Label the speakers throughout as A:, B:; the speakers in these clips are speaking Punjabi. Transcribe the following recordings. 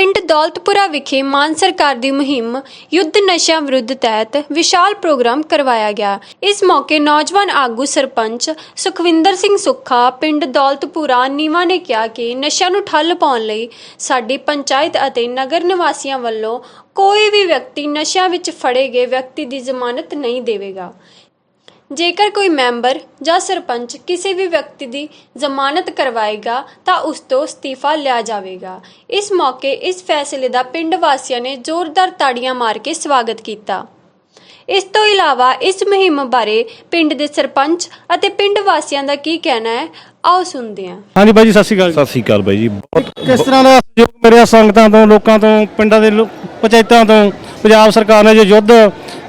A: ਪਿੰਡ ਦੌਲਤਪੁਰਾ ਵਿਖੇ ਮਾਨ ਸਰਕਾਰ ਦੀ ਮੁਹਿੰਮ ਯੁੱਧ ਨਸ਼ਿਆਂ ਵਿਰੁੱਧ ਤਹਿਤ ਵਿਸ਼ਾਲ ਪ੍ਰੋਗਰਾਮ ਕਰਵਾਇਆ ਗਿਆ। ਇਸ ਮੌਕੇ ਨੌਜਵਾਨ ਆਗੂ ਸਰਪੰਚ ਸੁਖਵਿੰਦਰ ਸਿੰਘ ਸੁੱਖਾ, ਪਿੰਡ ਦੌਲਤਪੁਰਾ ਨੀਵਾ ਨੇ ਕਿਹਾ ਕਿ ਨਸ਼ਿਆਂ ਨੂੰ ਠੱਲ ਪਾਉਣ ਲਈ ਸਾਡੀ ਪੰਚਾਇਤ ਅਤੇ ਨਗਰ ਨਿਵਾਸੀਆਂ ਵੱਲੋਂ ਕੋਈ ਵੀ ਵਿਅਕਤੀ ਨਸ਼ਿਆਂ ਵਿੱਚ ਫੜੇ ਗਏ ਵਿਅਕਤੀ ਦੀ ਜ਼ਮਾਨਤ ਨਹੀਂ ਦੇਵੇਗਾ। ਜੇਕਰ ਕੋਈ ਮੈਂਬਰ ਜਾਂ ਸਰਪੰਚ ਕਿਸੇ ਵੀ ਵਿਅਕਤੀ ਦੀ ਜ਼ਮਾਨਤ ਕਰਵਾਏਗਾ ਤਾਂ ਉਸ ਤੋਂ ਅਸਤੀਫਾ ਲਿਆ ਜਾਵੇਗਾ। ਇਸ ਮੌਕੇ ਇਸ ਫੈਸਲੇ ਦਾ ਪਿੰਡ ਵਾਸੀਆਂ ਨੇ ਜ਼ੋਰਦਾਰ ਤਾੜੀਆਂ ਮਾਰ ਕੇ ਸਵਾਗਤ ਕੀਤਾ। ਇਸ ਤੋਂ ਇਲਾਵਾ ਇਸ ਮੁਹਿੰਮ ਬਾਰੇ ਪਿੰਡ ਦੇ ਸਰਪੰਚ ਅਤੇ ਪਿੰਡ ਵਾਸੀਆਂ ਦਾ ਕੀ ਕਹਿਣਾ ਹੈ ਆਓ ਸੁਣਦੇ ਹਾਂ।
B: ਹਾਂਜੀ ਬਾਈ ਜੀ ਸਤਿ ਸ਼੍ਰੀ ਅਕਾਲ
C: ਸਤਿ ਸ੍ਰੀ ਅਕਾਲ ਬਾਈ ਜੀ। ਬਹੁਤ
B: ਕਿਸ ਤਰ੍ਹਾਂ ਦਾ ਸਹਿਯੋਗ ਮਿਲਿਆ ਸੰਗਤਾਂ ਤੋਂ ਲੋਕਾਂ ਤੋਂ ਪਿੰਡਾਂ ਦੇ ਲੋ- ਪੰਚਾਇਤਾਂ ਤੋਂ? ਪੰਜਾਬ ਸਰਕਾਰ ਨੇ ਜੋ ਯੁੱਧ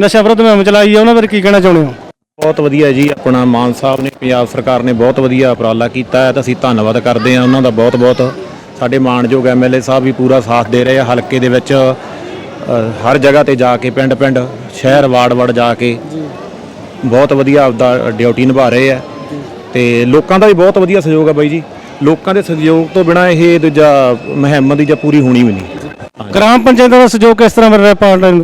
B: ਨਸ਼ਾ ਵਿਰੁੱਧ ਮੁਹਿੰਮ ਚਲਾਈ ਹੈ ਉਹਨਾਂ ਬਾਰੇ ਕੀ ਕਹਿਣਾ ਚਾਹੁੰਦੇ ਹੋ?
C: ਬਹੁਤ ਵਧੀਆ ਜੀ, ਆਪਣਾ ਮਾਨ ਸਾਹਿਬ ਨੇ, ਪੰਜਾਬ ਸਰਕਾਰ ਨੇ ਬਹੁਤ ਵਧੀਆ ਉਪਰਾਲਾ ਕੀਤਾ ਹੈ, ਤਾਂ ਅਸੀਂ ਧੰਨਵਾਦ ਕਰਦੇ ਹਾਂ, ਉਹਨਾਂ ਦਾ ਬਹੁਤ ਬਹੁਤ ਸਾਡੇ ਮਾਣਯੋਗ ਐਮਐਲਏ ਸਾਹਿਬ ਵੀ ਪੂਰਾ ਸਾਥ ਦੇ ਰਹੇ ਆ, ਹਲਕੇ ਦੇ ਵਿੱਚ ਹਰ ਜਗ੍ਹਾ ਤੇ ਜਾ ਕੇ, ਪਿੰਡ ਪਿੰਡ, ਸ਼ਹਿਰ, ਵਾਰਡ ਵਾਰਡ ਜਾ ਕੇ ਬਹੁਤ ਵਧੀਆ ਆਪਦਾ ਡਿਊਟੀ ਨਿਭਾ ਰਹੇ ਆ ਤੇ ਲੋਕਾਂ ਦਾ ਵੀ ਬਹੁਤ ਵਧੀਆ ਸਹਿਯੋਗ ਆ ਬਾਈ ਜੀ, ਲੋਕਾਂ ਦੇ ਸਹਿਯੋਗ ਤੋਂ ਬਿਨਾ ਇਹ ਦੂਜਾ ਮੁਹਿੰਮ ਦੀ ਜਾਂ ਪੂਰੀ ਹੋਣੀ ਵੀ ਨਹੀਂ।
B: ਗ੍ਰਾਮ ਪੰਚਾਇਤਾਂ ਦਾ ਸਹਿਯੋਗ ਕਿਸ ਤਰ੍ਹਾਂ ਮਿਲ ਰਿਹਾ ਪਾਰਟੀ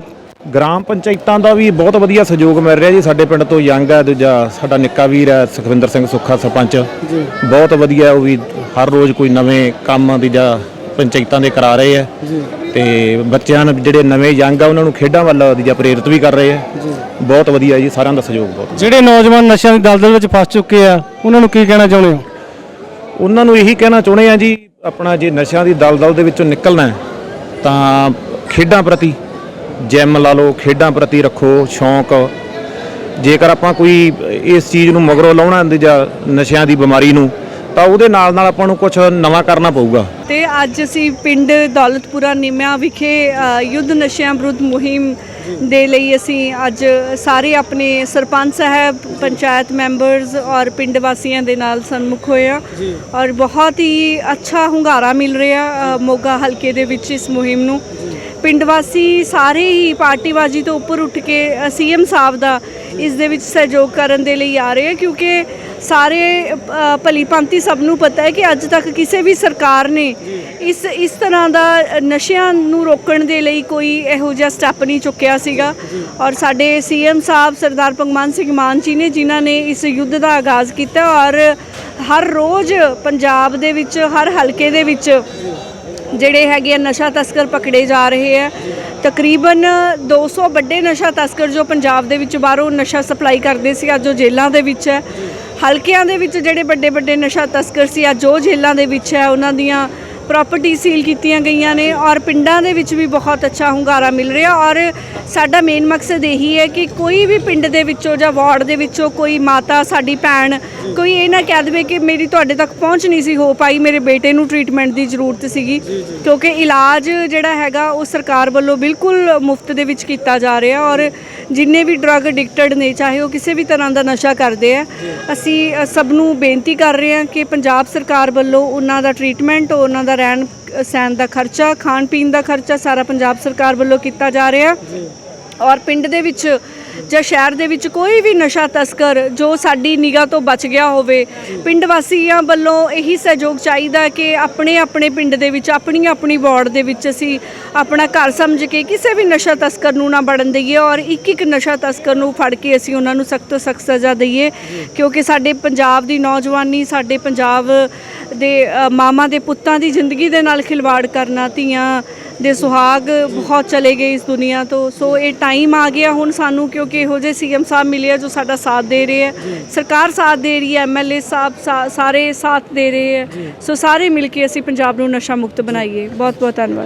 C: ਗ੍ਰਾਮ ਪੰਚਾਇਤਾਂ ਦਾ ਵੀ ਬਹੁਤ ਵਧੀਆ ਸਹਿਯੋਗ ਮਿਲ ਰਿਹਾ ਜੀ। ਸਾਡੇ ਪਿੰਡ ਤੋਂ ਯੰਗ ਹੈ ਦੂਜਾ ਸਾਡਾ ਨਿੱਕਾ ਵੀਰ ਹੈ ਸੁਖਵਿੰਦਰ ਸਿੰਘ ਸੁੱਖਾ ਸਰਪੰਚ। ਬਹੁਤ ਵਧੀਆ ਉਹ ਵੀ ਹਰ ਰੋਜ਼ ਕੋਈ ਨਵੇਂ ਕੰਮ ਦੀ ਜਾਂ ਪੰਚਾਇਤਾਂ ਦੇ ਕਰਾ ਰਹੇ ਹੈ। ਤੇ ਬੱਚਿਆਂ ਨੂੰ ਜਿਹੜੇ ਨਵੇਂ ਯੰਗ ਆ ਉਹਨਾਂ ਨੂੰ ਖੇਡਾਂ ਵੱਲ ਦੀ ਜਾਂ ਪ੍ਰੇਰਿਤ ਵੀ ਕਰ ਰਹੇ ਹੈ। ਬਹੁਤ ਵਧੀਆ ਜੀ ਸਾਰਿਆਂ ਦਾ ਸਹਿਯੋਗ ਬਹੁਤ
B: ਜਿਹੜੇ ਨੌਜਵਾਨ ਨਸ਼ਿਆਂ ਦੀ ਦਲਦਲ ਵਿੱਚ ਫਸ ਚੁੱਕੇ ਆ ਉਹਨਾਂ ਨੂੰ ਕੀ ਕਹਿਣਾ ਚਾਹੁੰਦੇ ਹੋ?
C: ਉਹਨਾਂ ਨੂੰ ਇਹੀ ਕਹਿਣਾ ਚਾਹੁੰਦੇ ਆ ਜੀ ਆਪਣਾ ਜੇ ਨਸ਼ਿਆਂ ਦੀ ਦਲਦਲ ਦੇ ਵਿੱਚੋਂ ਨਿਕਲਣਾ ਤਾਂ ਖੇਡਾਂ ਪ੍ਰਤੀ ਜਿਮ ਲਾ ਲਓ ਖੇਡਾਂ ਪ੍ਰਤੀ ਰੱਖੋ ਸ਼ੌਂਕ। ਜੇਕਰ ਆਪਾਂ ਕੋਈ ਇਸ ਚੀਜ਼ ਨੂੰ ਮਗਰੋਂ ਲਾਉਣਾ ਹੁੰਦੀ ਜਾਂ ਨਸ਼ਿਆਂ ਦੀ ਬਿਮਾਰੀ ਨੂੰ ਤਾਂ ਉਹਦੇ ਨਾਲ ਨਾਲ ਆਪਾਂ ਨੂੰ ਕੁਝ ਨਵਾਂ ਕਰਨਾ ਪਊਗਾ।
D: ਤੇ ਅੱਜ ਅਸੀਂ ਪਿੰਡ ਦੌਲਤਪੁਰਾ ਨਿਮਿਆ ਵਿਖੇ ਯੁੱਧ ਨਸ਼ਿਆਂ ਵਿਰੁੱਧ ਮੁਹਿੰਮ ਦੇ ਲਈ ਅਸੀਂ ਅੱਜ ਸਾਰੇ ਆਪਣੇ ਸਰਪੰਚ ਸਾਹਿਬ ਪੰਚਾਇਤ ਮੈਂਬਰਸ ਔਰ ਪਿੰਡ ਵਾਸੀਆਂ ਦੇ ਨਾਲ ਸਨਮੁਖ ਹੋਏ ਆ ਔਰ ਬਹੁਤ ਹੀ ਅੱਛਾ ਹੁੰਗਾਰਾ ਮਿਲ ਰਿਹਾ ਮੋਗਾ ਹਲਕੇ ਦੇ ਵਿੱਚ ਇਸ ਮੁਹਿੰਮ ਨੂੰ। ਪਿੰਡ ਵਾਸੀ ਸਾਰੇ ਹੀ ਪਾਰਟੀਬਾਜ਼ੀ ਤੋਂ ਉੱਪਰ ਉੱਠ ਕੇ ਸੀਐਮ ਸਾਹਿਬ ਦਾ ਇਸ ਦੇ ਵਿੱਚ ਸਹਿਯੋਗ ਕਰਨ ਦੇ ਲਈ ਆ ਰਹੇ ਆ ਕਿਉਂਕਿ ਸਾਰੇ ਅ, ਭਲੀ ਭਾਂਤੀ ਸਭ ਨੂੰ ਪਤਾ ਹੈ ਕਿ ਅੱਜ ਤੱਕ ਕਿਸੇ ਵੀ ਸਰਕਾਰ ਨੇ ਇਸ ਇਸ ਤਰ੍ਹਾਂ ਦਾ ਨਸ਼ਿਆਂ ਨੂੰ ਰੋਕਣ ਦੇ ਲਈ ਕੋਈ ਇਹੋ ਜਿਹਾ ਸਟੈਪ ਨਹੀਂ ਚੁੱਕਿਆ ਸੀਗਾ। ਔਰ ਸਾਡੇ ਸੀਐਮ ਸਾਹਿਬ ਸਰਦਾਰ ਭਗਵੰਤ ਸਿੰਘ ਮਾਨ ਜੀ ਨੇ ਜਿਨ੍ਹਾਂ ਨੇ ਇਸ ਯੁੱਧ ਦਾ ਆਗਾਜ਼ ਕੀਤਾ ਔਰ ਹਰ ਰੋਜ਼ ਪੰਜਾਬ ਦੇ ਵਿੱਚ ਹਰ ਹਲਕੇ ਦੇ ਵਿੱਚ ਜਿਹੜੇ ਹੈਗੇ ਆ ਨਸ਼ਾ ਤਸਕਰ ਪਕੜੇ ਜਾ ਰਹੇ ਆ। ਤਕਰੀਬਨ 200 ਵੱਡੇ ਨਸ਼ਾ ਤਸਕਰ ਜੋ ਪੰਜਾਬ ਦੇ ਵਿੱਚ ਬਾਹਰੋਂ ਨਸ਼ਾ ਸਪਲਾਈ ਕਰਦੇ ਸੀ, ਅੱਜ ਉਹ ਜੇਲ੍ਹਾਂ ਦੇ ਵਿੱਚ ਹੈ। ਹਲਕਿਆਂ ਦੇ ਵਿੱਚ ਜਿਹੜੇ ਵੱਡੇ ਵੱਡੇ ਨਸ਼ਾ ਤਸਕਰ ਸੀ, ਅੱਜ ਉਹ ਜੇਲ੍ਹਾਂ ਦੇ ਵਿੱਚ ਹੈ। ਉਹਨਾਂ ਦੀਆਂ ਪ੍ਰਾਪਰਟੀ ਸੀਲ ਕੀਤੀਆਂ ਗਈਆਂ ਨੇ ਔਰ ਪਿੰਡਾਂ ਦੇ ਵਿੱਚ ਵੀ ਬਹੁਤ ਅੱਛਾ ਹੁੰਗਾਰਾ ਮਿਲ ਰਿਹਾ ਔਰ ਸਾਡਾ ਮੇਨ ਮਕਸਦ ਇਹੀ ਹੈ ਕਿ ਕੋਈ ਵੀ ਪਿੰਡ ਦੇ ਵਿੱਚੋਂ ਜਾਂ ਵਾਰਡ ਦੇ ਵਿੱਚੋਂ ਕੋਈ ਮਾਤਾ ਸਾਡੀ ਭੈਣ ਕੋਈ ਇਹ ਨਾ ਕਹਿ ਦੇਵੇ ਕਿ ਮੇਰੀ ਤੁਹਾਡੇ ਤੱਕ ਪਹੁੰਚ ਨਹੀਂ ਸੀ ਹੋ ਪਾਈ ਮੇਰੇ ਬੇਟੇ ਨੂੰ ਟ੍ਰੀਟਮੈਂਟ ਦੀ ਜ਼ਰੂਰਤ ਸੀਗੀ। ਕਿਉਂਕਿ ਇਲਾਜ ਜਿਹੜਾ ਹੈਗਾ ਉਹ ਸਰਕਾਰ ਵੱਲੋਂ ਬਿਲਕੁਲ ਮੁਫਤ ਦੇ ਵਿੱਚ ਕੀਤਾ ਜਾ ਰਿਹਾ ਔਰ ਜਿੰਨੇ ਵੀ ਡਰੱਗ ਐਡਿਕਟਡ ਨੇ ਚਾਹੇ ਉਹ ਕਿਸੇ ਵੀ ਤਰ੍ਹਾਂ ਦਾ ਨਸ਼ਾ ਕਰਦੇ ਆ ਅਸੀਂ ਸਭ ਨੂੰ ਬੇਨਤੀ ਕਰ ਰਹੇ ਹਾਂ ਕਿ ਪੰਜਾਬ ਸਰਕਾਰ ਵੱਲੋਂ ਉਹਨਾਂ ਦਾ ਟ੍ਰੀਟਮੈਂਟ ਉਹਨਾਂ ਦਾ ਰਹਿਣ ਸਹਿਣ ਦਾ ਖਰਚਾ ਖਾਣ ਪੀਣ ਦਾ ਖਰਚਾ ਸਾਰਾ ਪੰਜਾਬ ਸਰਕਾਰ ਵੱਲੋਂ ਕੀਤਾ ਜਾ ਰਿਹਾ। ਔਰ ਪਿੰਡ ਦੇ ਵਿੱਚ ਜਾਂ ਸ਼ਹਿਰ ਦੇ ਵਿੱਚ ਕੋਈ ਵੀ ਨਸ਼ਾ ਤਸਕਰ ਜੋ ਸਾਡੀ ਨਿਗਾਹ ਤੋਂ ਬਚ ਗਿਆ ਹੋਵੇ ਪਿੰਡ ਵਾਸੀਆਂ ਵੱਲੋਂ ਇਹੀ ਸਹਿਯੋਗ ਚਾਹੀਦਾ ਕਿ ਆਪਣੇ ਆਪਣੇ ਪਿੰਡ ਦੇ ਵਿੱਚ ਆਪਣੀ ਆਪਣੀ ਵਾਰਡ ਦੇ ਵਿੱਚ ਅਸੀਂ ਆਪਣਾ ਘਰ ਸਮਝ ਕੇ ਕਿਸੇ ਵੀ ਨਸ਼ਾ ਤਸਕਰ ਨੂੰ ਨਾ ਬੜਨ ਦਈਏ ਔਰ ਇੱਕ ਇੱਕ ਨਸ਼ਾ ਤਸਕਰ ਨੂੰ ਫੜ ਕੇ ਅਸੀਂ ਉਹਨਾਂ ਨੂੰ ਸਖਤ ਤੋਂ ਸਖਤ ਸਜ਼ਾ ਦਈਏ। ਕਿਉਂਕਿ ਸਾਡੇ ਪੰਜਾਬ ਦੀ ਨੌਜਵਾਨੀ ਸਾਡੇ ਪੰਜਾਬ ਦੇ ਅ, ਦੇ ਪੁੱਤਾਂ ਦੀ ਜ਼ਿੰਦਗੀ ਦੇ ਨਾਲ ਖਿਲਵਾੜ ਕਰਨਾ ਧੀਆਂ ਦੇ ਸੁਹਾਗ ਬਹੁਤ ਚਲੇ ਗਏ ਇਸ ਦੁਨੀਆ ਤੋਂ। ਸੋ ਇਹ ਟਾਈਮ ਆ ਗਿਆ ਹੁਣ ਸਾਨੂੰ ਕਿਉਂਕਿ ਇਹੋ ਜਿਹੇ ਸੀਐਮ ਸਾਹਿਬ ਮਿਲੇ ਆ ਜੋ ਸਾਡਾ ਸਾਥ ਦੇ ਰਹੇ ਹੈ ਸਰਕਾਰ ਸਾਥ ਦੇ ਰਹੀ ਹੈ ਐਮਐਲਏ ਸਾਹਿਬ ਸਾਰੇ ਸਾਥ ਦੇ ਰਹੇ ਹੈ ਸੋ ਸਾਰੇ ਮਿਲ ਕੇ ਅਸੀਂ ਪੰਜਾਬ ਨੂੰ ਨਸ਼ਾ ਮੁਕਤ ਬਣਾਈਏ। ਬਹੁਤ ਬਹੁਤ ਧੰਨਵਾਦ।